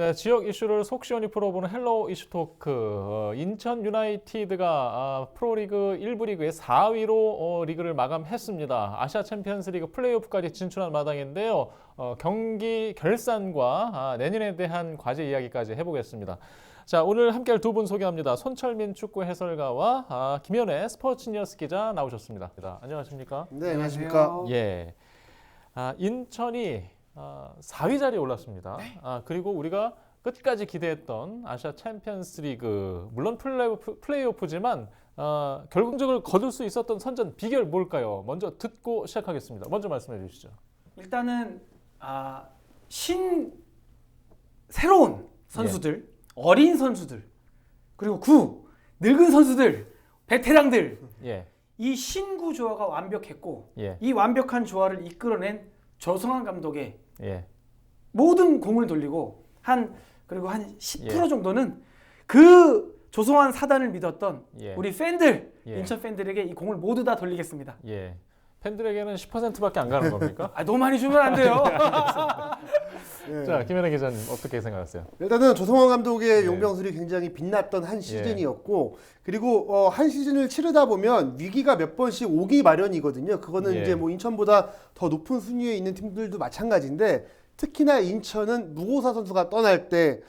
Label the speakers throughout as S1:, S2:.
S1: 네, 지역 이슈를 속 시원히 풀어보는 헬로 이슈 토크. 어, 인천 유나이티드가 아, 프로리그 1부 리그의 4위로 어, 리그를 마감했습니다. 아시아 챔피언스 리그 플레이오프까지 진출한 마당인데요. 어, 경기 결산과 아, 내년에 대한 과제 이야기까지 해보겠습니다. 자, 오늘 함께할 두 분 소개합니다. 손철민 축구 해설가와 아, 김현애 스포츠니어스 기자 나오셨습니다. 안녕하십니까?
S2: 네, 안녕하십니까.
S1: 예. 아, 인천이 아, 4위 자리에 올랐습니다. 아, 그리고 우리가 끝까지 기대했던 아시아 챔피언스 리그 물론 플레이오프, 플레이오프지만 아, 결국적으로 거둘 수 있었던 선전 비결 뭘까요? 먼저 듣고 시작하겠습니다. 먼저 말씀해 주시죠.
S3: 일단은 아, 신 새로운 선수들, 어린 선수들, 그리고 구 늙은 선수들, 베테랑들
S1: 예.
S3: 이 신구 조화가 완벽했고
S1: 예.
S3: 이 완벽한 조화를 이끌어낸 조성환 감독의
S1: 예.
S3: 모든 공을 돌리고 한 그리고 한 10%
S1: 예.
S3: 정도는 그 조성환 사단을 믿었던
S1: 예.
S3: 우리 팬들
S1: 예.
S3: 인천 팬들에게 이 공을 모두 다 돌리겠습니다.
S1: 예. 팬들에게는 10%밖에 안 가는 겁니까?
S3: 아 너무 많이 주면 안 돼요.
S2: 예.
S1: 자, 김현애 기자님 어떻게 생각하세요?
S2: 일단은 조성원 감독의
S1: 네.
S2: 용병술이 굉장히 빛났던 한 시즌이었고 그리고 어, 한 시즌을 치르다 보면 위기가 몇 번씩 오기 마련이거든요. 그거는
S1: 예.
S2: 이제 뭐 인천보다 더 높은 순위에 있는 팀들도 마찬가지인데 특히나 인천은 무고사 선수가 떠날 때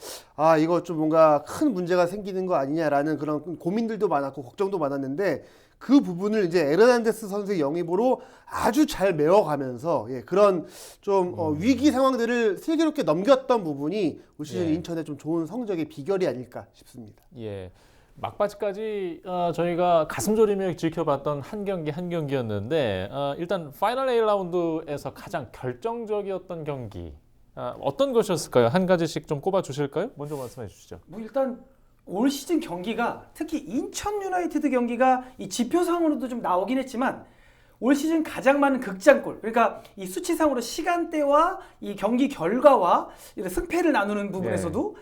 S2: 아 이거 좀 뭔가 큰 문제가 생기는 거 아니냐라는 그런 고민들도 많았고 걱정도 많았는데 그 부분을 이제 에르난데스 선수의 영입으로 아주 잘 메워가면서 예, 그런 좀 어, 위기 상황들을 슬기롭게 넘겼던 부분이 올 시즌
S1: 예.
S2: 인천의 좀 좋은 성적의 비결이 아닐까 싶습니다.
S1: 예. 막바지까지 어, 저희가 가슴 졸이며 지켜봤던 한 경기 한 경기였는데 어, 일단 파이널 A 라운드에서 가장 결정적이었던 경기 아, 어떤 것이었을까요? 한 가지씩 좀 꼽아 주실까요? 먼저 말씀해 주시죠.
S3: 뭐 일단 올 시즌 경기가 특히 인천 유나이티드 경기가 이 지표상으로도 좀 나오긴 했지만 올 시즌 가장 많은 극장골 그러니까 이 수치상으로 시간대와 이 경기 결과와 이런 승패를 나누는 부분에서도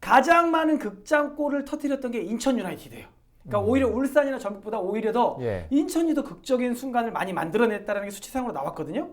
S3: 가장 많은 극장골을 터뜨렸던 게 인천 유나이티드예요. 그러니까 오히려 울산이나 전북보다 오히려 더
S1: 예.
S3: 인천이 더 극적인 순간을 많이 만들어냈다는 게 수치상으로 나왔거든요.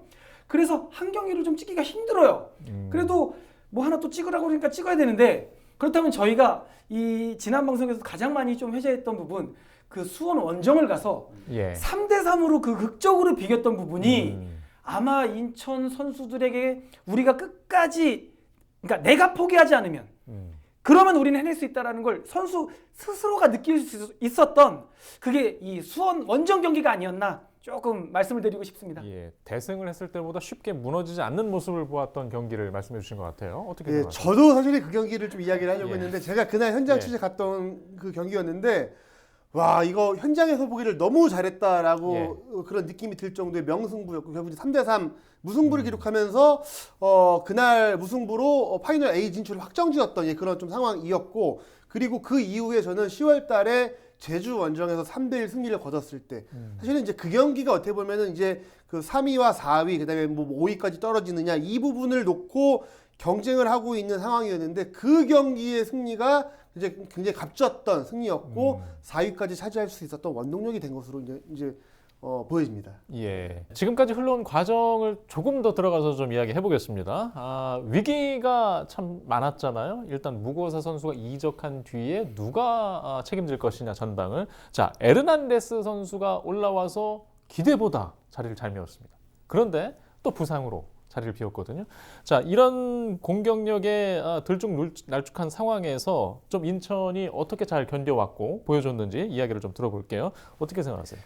S3: 그래서 한 경기를 좀 찍기가 힘들어요.
S1: 음.
S3: 그래도 뭐 하나 또 찍으라고 그러니까 찍어야 되는데 그렇다면 저희가 이 지난 방송에서 가장 많이 좀 회자했던 부분 그 수원 원정을 가서
S1: 예.
S3: 3대 3으로 그 극적으로 비겼던 부분이
S1: 음.
S3: 아마 인천 선수들에게 우리가 끝까지 그러니까 내가 포기하지 않으면
S1: 음.
S3: 그러면 우리는 해낼 수 있다라는 걸 선수 스스로가 느낄 수 있었던 그게 이 수원 원정 경기가 아니었나 조금 말씀을 드리고 싶습니다.
S1: 예. 대승을 했을 때보다 쉽게 무너지지 않는 모습을 보았던 경기를 말씀해 주신 것 같아요. 어떻게
S2: 예,
S1: 생각하세요?
S2: 저도 사실 그 경기를 좀 이야기를 하려고
S1: 예.
S2: 했는데 제가 그날 현장
S1: 예.
S2: 취재 갔던 그 경기였는데 와 이거 현장에서 보기를 너무 잘했다라고
S1: 예.
S2: 어, 그런 느낌이 들 정도의 명승부였고 결국 3대3 무승부를 기록하면서 어 그날 무승부로 어, 파이널 A 진출을 확정지었던 예, 그런 좀 상황이었고 그리고 그 이후에 저는 10월 달에 제주 원정에서 3대1 승리를 거뒀을 때 사실은 이제 그 경기가 어떻게 보면은 이제 그 3위와 4위 그다음에 뭐 5위까지 떨어지느냐 이 부분을 놓고 경쟁을 하고 있는 상황이었는데 그 경기의 승리가 이제 굉장히 값졌던 승리였고 4위까지 차지할 수 있었던 원동력이 된 것으로 이제 이제 어, 보여집니다.
S1: 예. 지금까지 흘러온 과정을 조금 더 들어가서 좀 이야기해 보겠습니다. 아, 위기가 참 많았잖아요. 일단 무고사 선수가 이적한 뒤에 누가 아, 책임질 것이냐 전당을. 자, 에르난데스 선수가 올라와서 기대보다 자리를 잘 메웠습니다. 그런데 또 부상으로 자리를 비웠거든요. 자, 이런 공격력에 아, 들쭉날쭉한 상황에서 좀 인천이 어떻게 잘 견뎌왔고 보여줬는지 이야기를 좀 들어볼게요. 어떻게 생각하세요?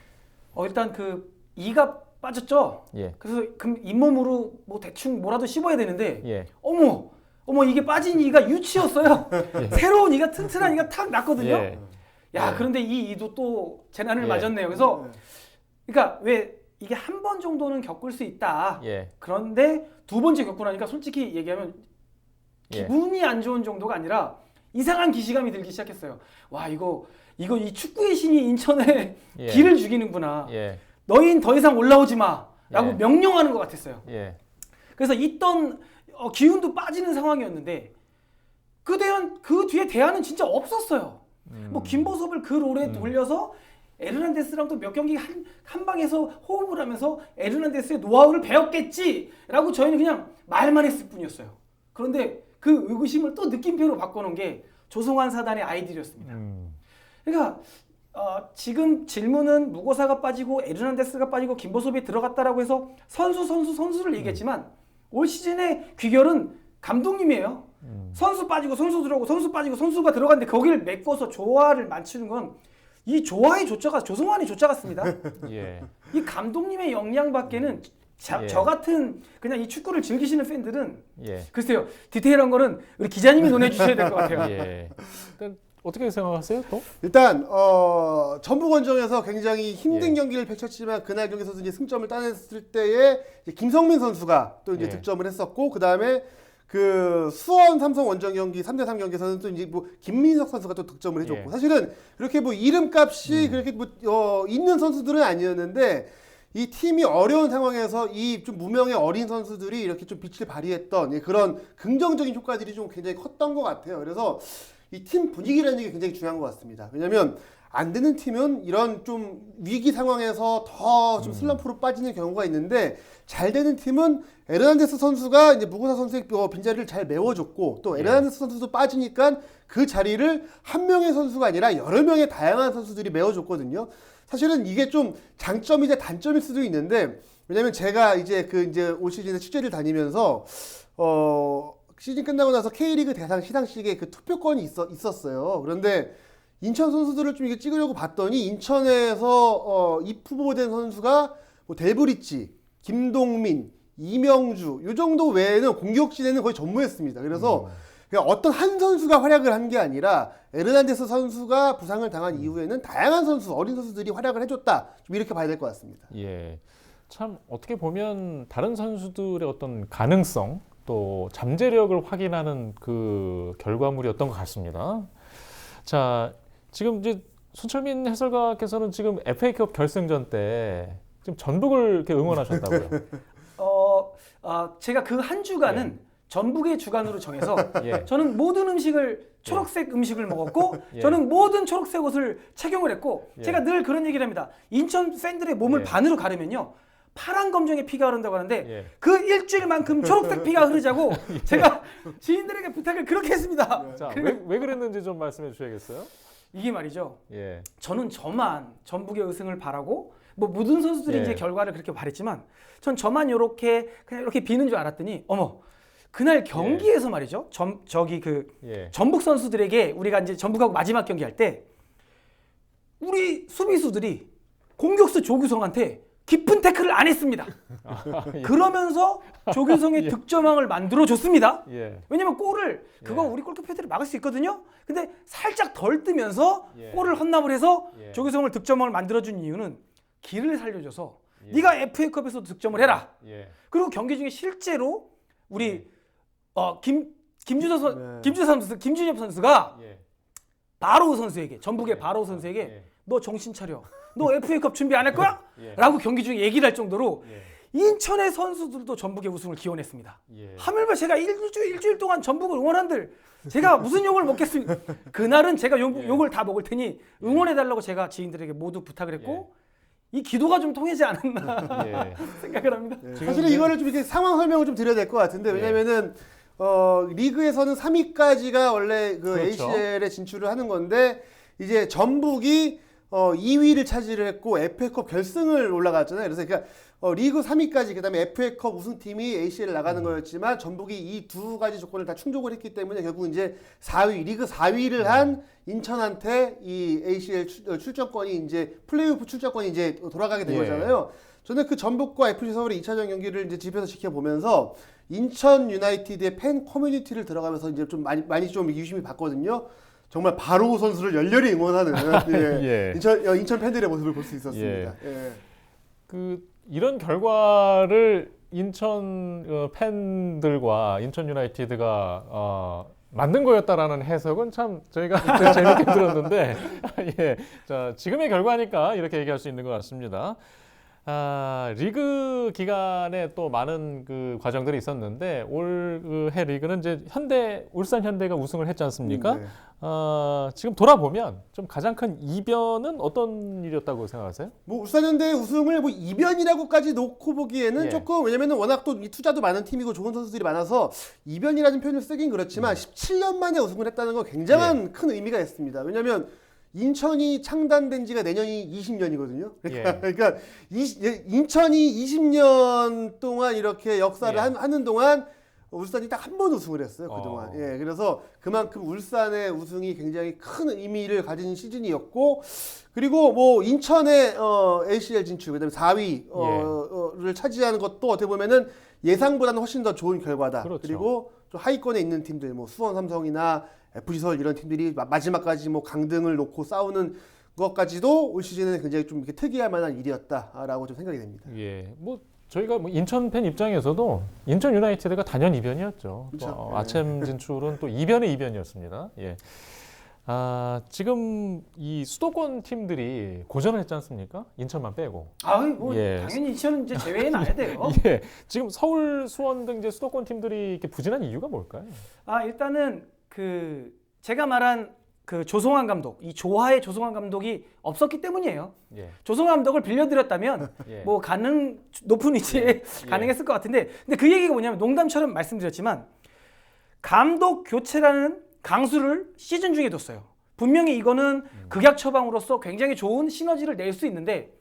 S3: 어 일단 그 이가 빠졌죠.
S1: 예.
S3: 그래서 그럼 잇몸으로 뭐 대충 뭐라도 씹어야 되는데
S1: 예.
S3: 어머 어머 이게 빠진 이가 유치였어요.
S1: 예.
S3: 새로운 이가 튼튼한 이가 탁 났거든요.
S1: 예.
S3: 야
S1: 예.
S3: 그런데 이 이도 또 재난을
S1: 예.
S3: 맞았네요. 그래서 그러니까 왜 이게 한 번 정도는 겪을 수 있다.
S1: 예.
S3: 그런데 두 번째 겪고 나니까 솔직히 얘기하면
S1: 예.
S3: 기분이 안 좋은 정도가 아니라 이상한 기시감이 들기 시작했어요. 와 이거 이거 이 축구의 신이 인천에
S1: 예.
S3: 길을 죽이는구나.
S1: 예.
S3: 너흰 더 이상 올라오지 마라고
S1: 예.
S3: 명령하는 것 같았어요.
S1: 예.
S3: 그래서 있던 어, 기운도 빠지는 상황이었는데 그 대한 그 뒤에 대안은 진짜 없었어요.
S1: 음.
S3: 뭐 김보섭을 그 롤에 돌려서 에르난데스랑 또 몇 경기 한, 한 방에서 호흡을 하면서 에르난데스의 노하우를 배웠겠지라고 저희는 그냥 말만 했을 뿐이었어요. 그런데 그 의구심을 또 느낌표로 바꿔놓은 게 조성환 사단의 아이디어였습니다.
S1: 음.
S3: 그러니까 어, 지금 질문은 무고사가 빠지고 에르난데스가 빠지고 김보섭이 들어갔다라고 해서 선수 선수 선수를 얘기했지만 올 시즌의 귀결은 감독님이에요.
S1: 음.
S3: 선수 빠지고 선수 들어오고 선수 빠지고 선수가 들어갔는데 거기를 메꿔서 조화를 맞추는 건 이 조화의 조자가 조성환의 조자 같습니다.
S1: 예.
S3: 이 감독님의 역량밖에는 자,
S1: 예.
S3: 저 같은 그냥 이 축구를 즐기시는 팬들은
S1: 예.
S3: 글쎄요 디테일한 거는 우리 기자님이 논해 주셔야 될 것 같아요.
S1: 예. 일단 어떻게 생각하세요? 또?
S2: 일단 어, 전북 원정에서 굉장히 힘든
S1: 예.
S2: 경기를 펼쳤지만 그날 경기에서 이제 승점을 따냈을 때에 이제 김성민 선수가 또 이제
S1: 예.
S2: 득점을 했었고 그 다음에 그 수원 삼성 원정 경기 3대3 경기에서는 또 이제 뭐 김민석 선수가 또 득점을 해줬고
S1: 예.
S2: 사실은 그렇게 뭐 이름값이 그렇게 뭐 어, 있는 선수들은 아니었는데 이 팀이 어려운 상황에서 이 좀 무명의 어린 선수들이 이렇게 좀 빛을 발휘했던 예, 그런 긍정적인 효과들이 좀 굉장히 컸던 것 같아요. 그래서 이 팀 분위기라는 게 굉장히 중요한 것 같습니다. 왜냐하면 안 되는 팀은 이런 좀 위기 상황에서 더 좀 슬럼프로 빠지는 경우가 있는데 잘 되는 팀은 에르난데스 선수가 이제 무고사 선수의 어, 빈자리를 잘 메워줬고 또 에르난데스 선수도 빠지니까 그 자리를 한 명의 선수가 아니라 여러 명의 다양한 선수들이 메워줬거든요. 사실은 이게 좀 장점이자 단점일 수도 있는데 왜냐면 제가 이제 그 이제 올 시즌에 취재를 다니면서 어 시즌 끝나고 나서 K리그 대상 시상식에 그 투표권이 있어, 있었어요. 그런데 인천 선수들을 좀 이게 찍으려고 봤더니 인천에서 어, 입후보된 선수가 뭐 델브리치, 김동민, 이명주 요 정도 외에는 공격진에는 거의 전무했습니다. 그래서 그냥 어떤 한 선수가 활약을 한 게 아니라 에르난데스 선수가 부상을 당한 이후에는 다양한 선수, 어린 선수들이 활약을 해줬다. 좀 이렇게 봐야 될 것 같습니다.
S1: 예. 참 어떻게 보면 다른 선수들의 어떤 가능성 또 잠재력을 확인하는 그 결과물이었던 것 같습니다. 자, 지금 이제 손철민 해설가께서는 지금 FA컵 결승전 때 지금 전북을 이렇게 응원하셨다고요.
S3: 어, 어, 제가 그 한 주간은 전북의 주간으로 정해서
S1: 예.
S3: 저는 모든 음식을 초록색 음식을 먹었고
S1: 예.
S3: 저는 모든 초록색 옷을 착용을 했고
S1: 예.
S3: 제가 늘 그런 얘기를 합니다. 인천 팬들의 몸을
S1: 예.
S3: 반으로 가르면요. 파란 검정의 피가 흐른다고 하는데
S1: 예.
S3: 그 일주일만큼 초록색 피가 흐르자고 제가 지인들에게 부탁을 그렇게 했습니다.
S1: 자,
S3: 그리고
S1: 왜, 왜 그랬는지 좀 말씀해 주셔야겠어요?
S3: 이게 말이죠.
S1: 예.
S3: 저는 저만 전북의 우승을 바라고 뭐 모든 선수들이
S1: 예.
S3: 이제 결과를 그렇게 바랬지만 전 저만 이렇게 그냥 이렇게 비는 줄 알았더니 어머 그날 경기에서 말이죠. 점, 저기 그
S1: 예.
S3: 전북 선수들에게 우리가 이제 전북하고 마지막 경기 할 때 우리 수비수들이 공격수 조규성한테 깊은 태클을 안 했습니다.
S1: 예.
S3: 그러면서 조규성의 득점왕을 만들어 줬습니다.
S1: 예.
S3: 왜냐면 골을 그거
S1: 예.
S3: 우리 골키퍼들이 막을 수 있거든요. 근데 살짝 덜 뜨면서
S1: 예.
S3: 골을 헌납을 해서
S1: 예.
S3: 조규성을 득점왕을 만들어 준 이유는 길을 살려줘서
S1: 예.
S3: 네가 FA컵에서 득점을 해라.
S1: 예.
S3: 그리고 경기 중에 실제로 우리 어, 김 김주섭 선
S2: 네.
S3: 김주섭 선수 김준엽 선수가
S1: 예.
S3: 바로우 선수에게 전북의
S1: 예.
S3: 바로우 선수에게
S1: 예.
S3: 너 정신 차려. 너 FA컵 준비 안 할 거야?
S1: 예.
S3: 라고 경기 중에 얘기를 할 정도로
S1: 예.
S3: 인천의 선수들도 전북의 우승을 기원했습니다.
S1: 예.
S3: 하물며 제가 일주일, 일주일 동안 전북을 응원한들 제가 무슨 욕을 먹겠습니까? 그날은 제가 욕,
S1: 예.
S3: 욕을 다 먹을 테니 응원해달라고 제가 지인들에게 모두 부탁을 했고 이 기도가 좀 통하지 않았나
S1: 예.
S3: 생각을 합니다.
S2: 네,
S1: 지금
S2: 사실은 이거를 좀 이렇게 상황 설명을 좀 드려야 될 것 같은데
S1: 예.
S2: 왜냐면은 어, 리그에서는 3위까지가 원래 그
S1: 그렇죠.
S2: ACL에 진출을 하는 건데 이제 전북이 어, 2위를 차지를 했고 FA컵 결승을 올라갔잖아요. 그래서 그러니까 어, 리그 3위까지 그다음에 FA컵 우승팀이 ACL 나가는 거였지만 전북이 이 두 가지 조건을 다 충족을 했기 때문에 결국 이제 4위 리그 4위를 한 인천한테 이 ACL 출, 어, 출전권이 이제 플레이오프 출전권이 이제 돌아가게 된
S1: 예.
S2: 거잖아요. 저는 그 전북과 FC 서울의 2차전 경기를 이제 집에서 지켜보면서 인천 유나이티드의 팬 커뮤니티를 들어가면서 이제 좀 많이 많이 좀 유심히 봤거든요. 정말 바로 선수를 열렬히 응원하는 예.
S1: 예.
S2: 인천 어, 인천 팬들의 모습을 볼 수 있었습니다. 예.
S1: 그 이런 결과를 인천 어, 팬들과 인천 유나이티드가 어, 만든 거였다라는 해석은 참 저희가 재밌게 들었는데 예, 자 지금의 결과니까 이렇게 얘기할 수 있는 것 같습니다. 아, 리그 기간에 또 많은 그 과정들이 있었는데 올그해 리그는 이제 현대 울산 현대가 우승을 했지 않습니까?
S2: 네.
S1: 어, 지금 돌아보면 좀 가장 큰 이변은 어떤 일이었다고 생각하세요?
S2: 뭐 울산 현대 우승을 뭐 이변이라고까지 놓고 보기에는
S1: 예.
S2: 조금 왜냐면은 워낙 또 이 투자도 많은 팀이고 좋은 선수들이 많아서 이변이라는 표현을 쓰긴 그렇지만 17년 만에 우승을 했다는 건 굉장한 큰 의미가 있습니다. 왜냐면 인천이 창단된 지가 내년이 20년이거든요.
S1: 예.
S2: 그러니까 이- 예, 인천이 20년 동안 이렇게 역사를
S1: 예.
S2: 한- 하는 동안 울산이 딱 한 번 우승을 했어요 그동안.
S1: 어.
S2: 예, 그래서 그만큼 울산의 우승이 굉장히 큰 의미를 가진 시즌이었고 그리고 뭐 인천의 어, ACL 진출, 그다음에 4위를 차지하는 것도 어떻게 보면은 예상보다는 훨씬 더 좋은 결과다.
S1: 그렇죠.
S2: 리고 좀 하위권에 있는 팀들, 뭐 수원 삼성이나 FC 서울 이런 팀들이 마- 마지막까지 뭐 강등을 놓고 싸우는 것까지도 올 시즌에는 굉장히 좀 이렇게 특이할 만한 일이었다라고 좀 생각이 됩니다.
S1: 예, 뭐 저희가 뭐 인천 팬 입장에서도 인천 유나이티드가 단연 이변이었죠.
S2: 그쵸.
S1: 또, 어,
S2: 네.
S1: 아챔 진출은 또 이변의 이변이었습니다. 예. 아, 지금 이 수도권 팀들이 고전을 했지 않습니까? 인천만 빼고.
S3: 아유 뭐
S1: 예.
S3: 당연히 이천은 이제 제외해 놔야 돼요.
S1: 예. 지금 서울, 수원 등 이제 수도권 팀들이 이렇게 부진한 이유가 뭘까요?
S3: 아 일단은 그 제가 말한 그 조성환 감독 이 조화의 조성환 감독이 없었기 때문이에요.
S1: 예.
S3: 조성환 감독을 빌려드렸다면
S1: 예.
S3: 뭐 가능 높은 위치에
S1: 예.
S3: 가능했을 것 같은데 근데 그 얘기가 뭐냐면 농담처럼 말씀드렸지만 감독 교체라는 강수를 시즌 중에 뒀어요. 분명히 이거는 극약 처방으로서 굉장히 좋은 시너지를 낼 수 있는데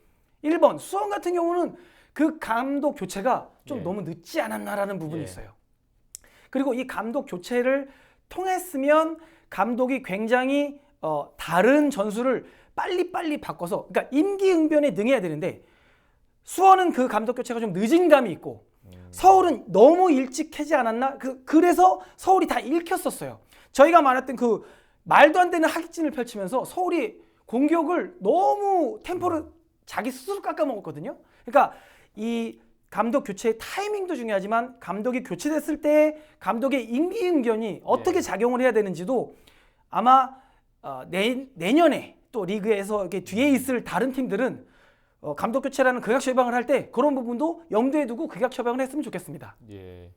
S3: 1번 수원 같은 경우는 그 감독 교체가 좀
S1: 예.
S3: 너무 늦지 않았나라는 부분이
S1: 예.
S3: 있어요. 그리고 이 감독 교체를 통했으면 감독이 굉장히 어, 다른 전술을 빨리빨리 바꿔서 그러니까 임기응변에 능해야 되는데 수원은 그 감독 교체가 좀 늦은 감이 있고 서울은 너무 일찍 하지 않았나? 그 그래서 서울이 다 읽혔었어요. 저희가 말했던 그 말도 안 되는 하기진을 펼치면서 서울이 공격을 너무 템포를 자기 스스로 깎아먹었거든요. 그러니까 이 감독 교체의 타이밍도 중요하지만 감독이 교체됐을 때 감독의 임기응변이 어떻게 작용을 해야 되는지도 아마 어, 내, 내년에 또 리그에서 이렇게 뒤에 있을 다른 팀들은 어, 감독 교체라는 극약 처방을 할 때 그런 부분도 염두에 두고 극약 처방을 했으면 좋겠습니다.
S1: 예.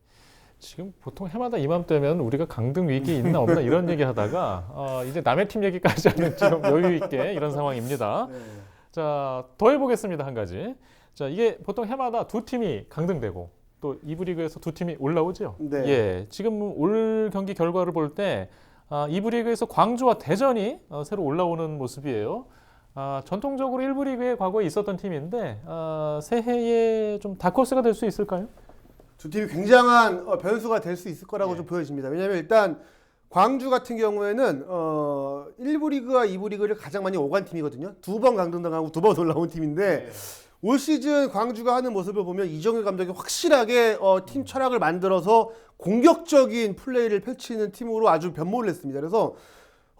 S1: 지금 보통 해마다 이맘때면 우리가 강등 위기 있나 없나 이런 얘기 하다가 어, 이제 남의 팀 얘기까지 하는 좀 여유 있게 이런 상황입니다.
S2: 네.
S1: 자, 더 해보겠습니다. 한 가지. 자, 이게 보통 해마다 두 팀이 강등되고 또 이부 리그에서 두 팀이 올라오죠.
S2: 네.
S1: 예, 지금 올 경기 결과를 볼 때 아, 이부 리그에서 광주와 대전이 어, 새로 올라오는 모습이에요. 아, 전통적으로 일부 리그에 과거에 있었던 팀인데 아, 새해에 좀 다크호스가 될 수 있을까요?
S2: 두 팀이 굉장한 어, 변수가 될 수 있을 거라고
S1: 예.
S2: 좀 보여집니다. 왜냐하면 일단 광주 같은 경우에는 어, 1부 리그와 2부 리그를 가장 많이 오간 팀이거든요. 두 번 강등당하고 두 번 올라온 팀인데 올 시즌 광주가 하는 모습을 보면 이정일 감독이 확실하게 어, 팀 철학을 만들어서 공격적인 플레이를 펼치는 팀으로 아주 변모를 했습니다. 그래서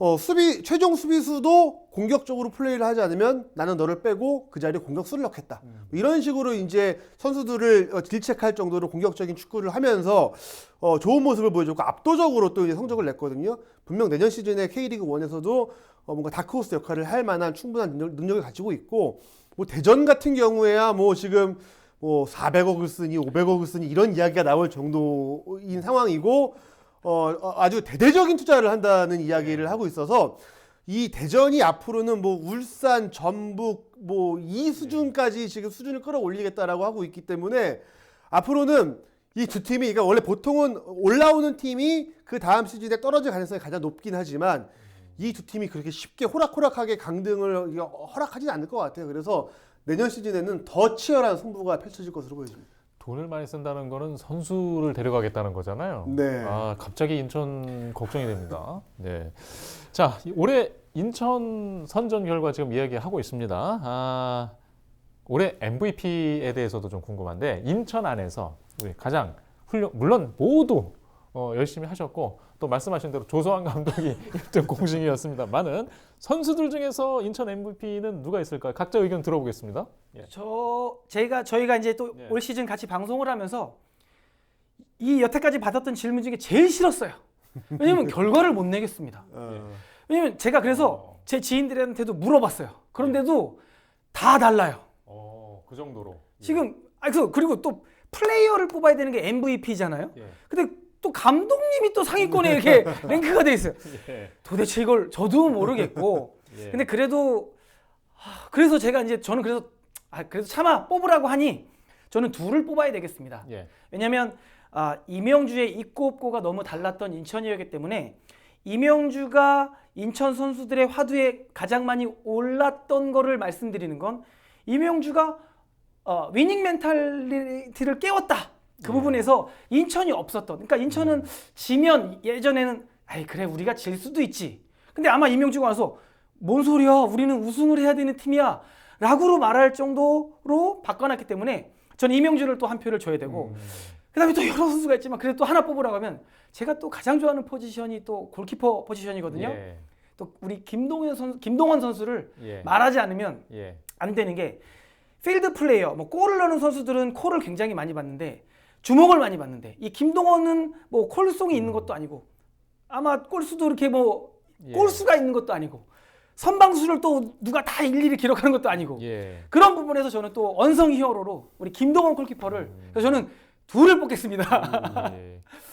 S2: 어, 수비 최종 수비수도 공격적으로 플레이를 하지 않으면 나는 너를 빼고 그 자리에 공격수를 넣겠다. 뭐 이런 식으로 이제 선수들을 어, 질책할 정도로 공격적인 축구를 하면서 어, 좋은 모습을 보여줬고 압도적으로 또 이제 성적을 냈거든요. 분명 내년 시즌에 K리그 1에서도 어, 뭔가 다크호스 역할을 할 만한 충분한 능력, 능력을 가지고 있고 뭐 대전 같은 경우에야 뭐 지금 뭐 400억을 쓰니 500억을 쓰니 이런 이야기가 나올 정도인 상황이고 어, 어, 아주 대대적인 투자를 한다는 이야기를 하고 있어서 이 대전이 앞으로는 뭐 울산, 전북 뭐 이 수준까지 지금 수준을 끌어올리겠다라고 하고 있기 때문에 앞으로는 이 두 팀이 그러니까 원래 보통은 올라오는 팀이 그 다음 시즌에 떨어질 가능성이 가장 높긴 하지만 이 두 팀이 그렇게 쉽게 호락호락하게 강등을 허락하지는 않을 것 같아요. 그래서 내년 시즌에는 더 치열한 승부가 펼쳐질 것으로 보여집니다.
S1: 돈을 많이 쓴다는 거는 선수를 데려가겠다는 거잖아요.
S2: 네.
S1: 아, 갑자기 인천 걱정이 됩니다. 네. 자, 이- 올해 인천 선전 결과 지금 이야기하고 있습니다. 아, 올해 MVP에 대해서도 좀 궁금한데 인천 안에서 우리 가장 훌륭 물론 모두 어, 열심히 하셨고 또 말씀하신 대로 조성환 감독이 1등 공신이었습니다만은 선수들 중에서 인천 MVP는 누가 있을까요? 각자 의견 들어보겠습니다. 예.
S3: 저 제가 저희가 이제 또
S1: 네.
S3: 올 시즌 같이 방송을 하면서 이 여태까지 받았던 질문 중에 제일 싫었어요. 왜냐면 결과를 못 내겠습니다.
S2: 어,
S3: 왜냐면 제가 그래서 제 지인들한테도 물어봤어요. 그런데도 다 달라요.
S1: 어, 그 정도로.
S3: 지금 아 그래서 그리고 또 플레이어를 뽑아야 되는 게 MVP잖아요.
S1: 예.
S3: 근데 또 감독님이 또 상위권에 이렇게 랭크가 돼 있어요.
S1: 예.
S3: 도대체 이걸 저도 모르겠고.
S1: 예.
S3: 근데 그래도 하, 그래서 제가 이제 저는 그래서 아 그래도 차마 뽑으라고 하니 저는 둘을 뽑아야 되겠습니다.
S1: 예.
S3: 왜냐하면 아, 이명주의 있고 없고가 너무 달랐던 인천이었기 때문에 이명주가 인천 선수들의 화두에 가장 많이 올랐던 거를 말씀드리는 건 이명주가 어, 위닝 멘탈리티를 깨웠다. 그
S1: 예.
S3: 부분에서 인천이 없었던. 그러니까 인천은 지면 예전에는 아이 그래 우리가 질 수도 있지. 근데 아마 이명주가 와서 뭔 소리야? 우리는 우승을 해야 되는 팀이야. 라고로 말할 정도로 바꿔놨기 때문에 저는 이명주를 또 한 표를 줘야 되고 그다음에 또 여러 선수가 있지만 그래도 또 하나 뽑으라고 하면 제가 또 가장 좋아하는 포지션이 또 골키퍼 포지션이거든요.
S1: 예.
S3: 또 우리 김동현 선수, 김동원 선수를
S1: 예.
S3: 말하지 않으면
S1: 예.
S3: 안 되는 게 필드 플레이어, 뭐 골을 넣는 선수들은 콜을 굉장히 많이 받는데 주목을 많이 받는데 이 김동원은 뭐 콜송이 있는 것도 아니고 아마 골수도 이렇게 뭐
S1: 예.
S3: 골수가 있는 것도 아니고 선방수를 또 누가 다 일일이 기록하는 것도 아니고
S1: 예.
S3: 그런 부분에서 저는 또 언성 히어로로 우리 김동원 골키퍼를 그래서 저는 둘을 뽑겠습니다.
S1: 예.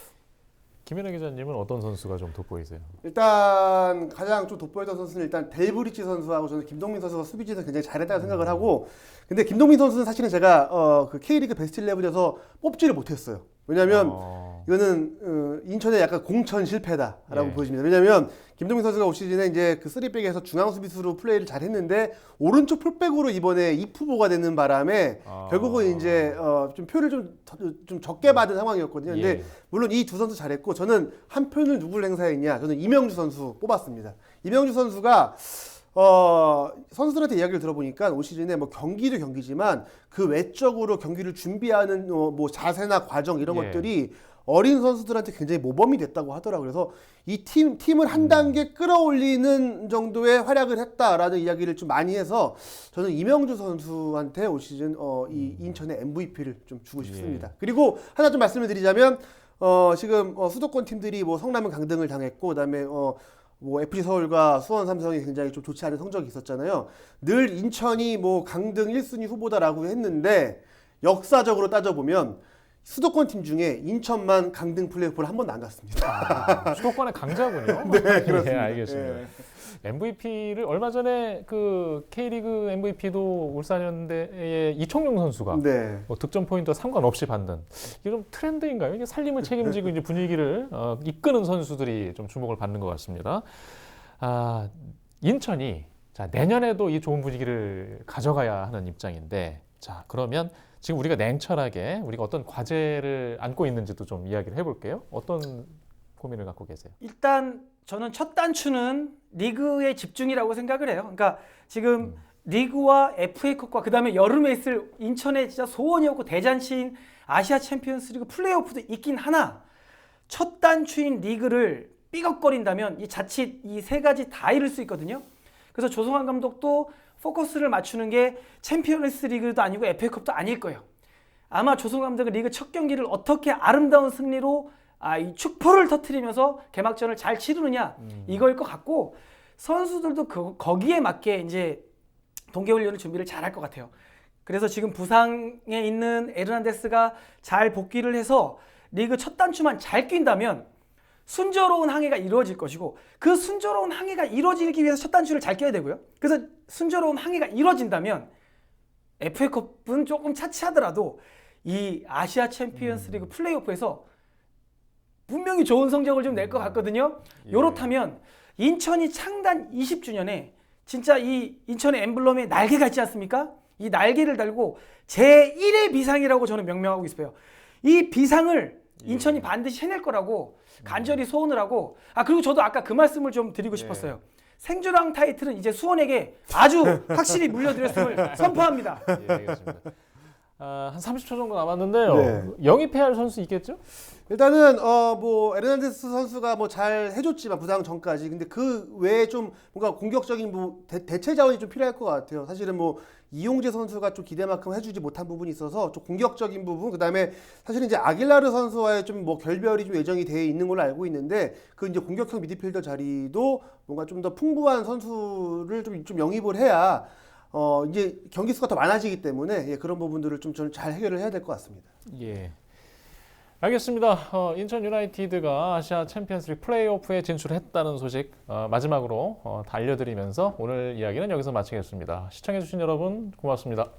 S1: 김현애 기자님은 어떤 선수가 좀 돋보이세요?
S2: 일단 가장 좀 돋보였던 선수는 일단 델브리치 선수하고 저는 김동민 선수가 수비진에서 굉장히 잘했다고 생각을 하고 근데 김동민 선수는 사실은 제가 어, 그 K리그 베스트 11에서 뽑지를 못했어요. 왜냐하면
S1: 어,
S2: 이거는 어, 인천의 약간 공천 실패다라고
S1: 예.
S2: 보여집니다. 왜냐하면 김동민 선수가 올 시즌에 이제 그 쓰리백에서 중앙 수비수로 플레이를 잘 했는데 오른쪽 풀백으로 이번에 입후보가 되는 바람에
S1: 아.
S2: 결국은 이제 어, 좀 표를 좀, 더- 좀 적게 받은 상황이었거든요. 근데
S1: 예.
S2: 물론 이 두 선수 잘했고 저는 한 표를 누굴 행사했냐? 저는 이명주 선수 뽑았습니다. 이명주 선수가 어, 선수들한테 이야기를 들어보니까 올 시즌에 뭐 경기도 경기지만 그 외적으로 경기를 준비하는 어, 뭐 자세나 과정 이런
S1: 예.
S2: 것들이 어린 선수들한테 굉장히 모범이 됐다고 하더라고요. 그래서 이 팀, 팀을 한 단계 끌어올리는 정도의 활약을 했다라는 이야기를 좀 많이 해서 저는 이명주 선수한테 올 시즌 어, 이 인천의 MVP를 좀 주고 싶습니다. 그리고 하나 좀 말씀을 드리자면 어, 지금 어, 수도권 팀들이 뭐 성남은 강등을 당했고 그다음에 어, 뭐 FC 서울과 수원 삼성이 굉장히 좀 좋지 않은 성적이 있었잖아요. 늘 인천이 뭐 강등 1순위 후보다라고 했는데 역사적으로 따져보면 수도권 팀 중에 인천만 강등 플레이오프를 한 번도 안 갔습니다.
S1: 아, 수도권의 강자군요.
S2: 네,
S1: 예,
S2: 그렇습니다.
S1: 알겠습니다.
S2: 예.
S1: MVP를 얼마 전에 그 K리그 MVP도 울산 현대의 이청용 선수가
S2: 네.
S1: 뭐 득점 포인트와 상관없이 받는 좀 트렌드인가요? 이게 살림을 책임지고 이제 분위기를 어, 이끄는 선수들이 좀 주목을 받는 것 같습니다. 아, 인천이 자 내년에도 이 좋은 분위기를 가져가야 하는 입장인데 자 그러면 지금 우리가 냉철하게 우리가 어떤 과제를 안고 있는지도 좀 이야기를 해볼게요. 어떤 고민을 갖고 계세요?
S3: 일단 저는 첫 단추는 리그에 집중이라고 생각을 해요. 그러니까 지금 리그와 FA컵과 그다음에 여름에 있을 인천의 진짜 소원이었고 대잔치인 아시아 챔피언스리그 플레이오프도 있긴 하나 첫 단추인 리그를 삐걱거린다면 이 자칫 이 세 가지 다 잃을 수 있거든요. 그래서 조성환 감독도 포커스를 맞추는 게 챔피언스 리그도 아니고 FA컵도 아닐 거예요. 아마 조성 감독은 리그 첫 경기를 어떻게 아름다운 승리로 아, 이 축포를 터트리면서 개막전을 잘 치르느냐 이거일 것 같고 선수들도 그, 거기에 맞게 이제 동계훈련을 준비를 잘 할 것 같아요. 그래서 지금 부상에 있는 에르난데스가 잘 복귀를 해서 리그 첫 단추만 잘 낀다면 순조로운 항해가 이루어질 것이고 그 순조로운 항해가 이루어지기 위해서 첫 단추를 잘 껴야 되고요. 그래서 순조로운 항해가 이루어진다면 FA컵은 조금 차치하더라도 이 아시아 챔피언스 리그 플레이오프에서 분명히 좋은 성적을 좀 낼 것 같거든요.
S1: 예.
S3: 요렇다면 인천이 창단 20주년에 진짜 이 인천의 엠블럼에 날개가 있지 않습니까? 이 날개를 달고 제1의 비상이라고 저는 명명하고 있어요. 이 비상을 인천이 반드시 해낼 거라고 간절히 소원을 하고 아 그리고 저도 아까 그 말씀을 좀 드리고 싶었어요. 생주랑 타이틀은 이제 수원에게 아주 확실히 물려드렸음을 선포합니다.
S1: 예, 알겠습니다. 아, 한 30초 정도 남았는데요.
S2: 네.
S1: 영입해야 할 선수 있겠죠?
S2: 일단은 어 뭐 에르난데스 선수가 뭐 잘 해줬지만 부상 전까지 근데 그 외에 좀 뭔가 공격적인 뭐 대, 대체 자원이 좀 필요할 것 같아요. 사실은 뭐 이용재 선수가 좀 기대만큼 해주지 못한 부분이 있어서 좀 공격적인 부분 그다음에 사실은 이제 아길라르 선수와의 좀 뭐 결별이 좀 예정이 돼 있는 걸로 알고 있는데 그 이제 공격형 미드필더 자리도 뭔가 좀 더 풍부한 선수를 좀, 좀 영입을 해야 어, 이제 경기 수가 더 많아지기 때문에 예, 그런 부분들을 좀 저는 잘 해결을 해야 될 것 같습니다.
S1: 예. 알겠습니다. 어, 인천 유나이티드가 아시아 챔피언스리그 플레이오프에 진출했다는 소식 어, 마지막으로 어, 다 알려드리면서 오늘 이야기는 여기서 마치겠습니다. 시청해주신 여러분 고맙습니다.